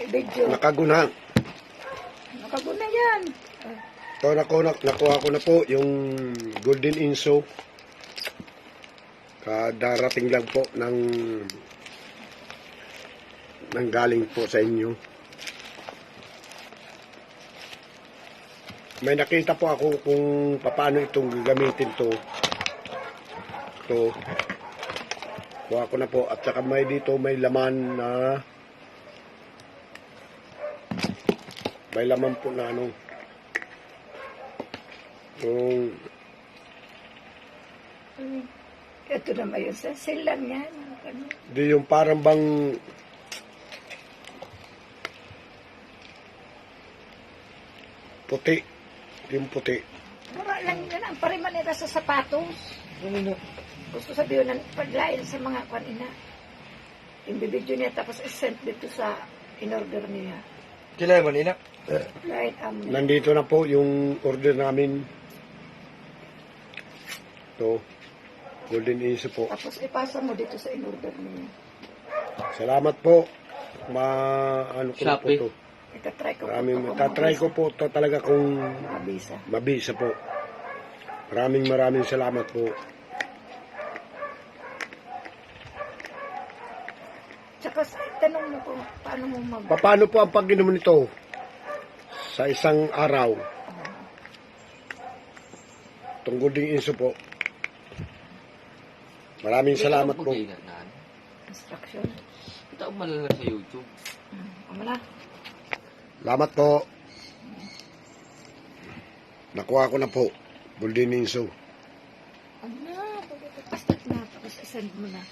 I-video. Nakaguna. Nakaguna yan. Ito naku, nak- nakuha ko na po yung Golden Inso. Kadarating lang po ng ng galing po sa inyo. May nakita po ako kung paano itong gagamitin to. To. Kuha ko na po. At saka may dito may laman na may laman po na ano yung Ito naman yun. Sa silang yan. Ano? di yung parang bang puti yung puti Mura lang yun. Ang pariman nila sa sapatos. Gusto sabihin ng paglain sa mga kanina. Imbibidyo niya tapos isend dito sa in-order niya. Kila man ina. Right, um, nandito na po yung order namin to golden issue po tapos ipasa mo dito sa in-order niya. salamat po ma ano ko na po Shopee. to Itatry ko maraming po. tatry ko po to talaga kung Mabisa. mabisa po maraming maraming salamat po Tsaka tanong mo kung paano mo mag... Pa- paano po ang pag-inom nito sa isang araw itong golden issue po maraming salamat po Instruction. Ito ang malala sa YouTube. Hmm. Ano na? Salamat po. Nakuha ko na po. Golden Inso. Ano na? Basta na. Tapos mo na.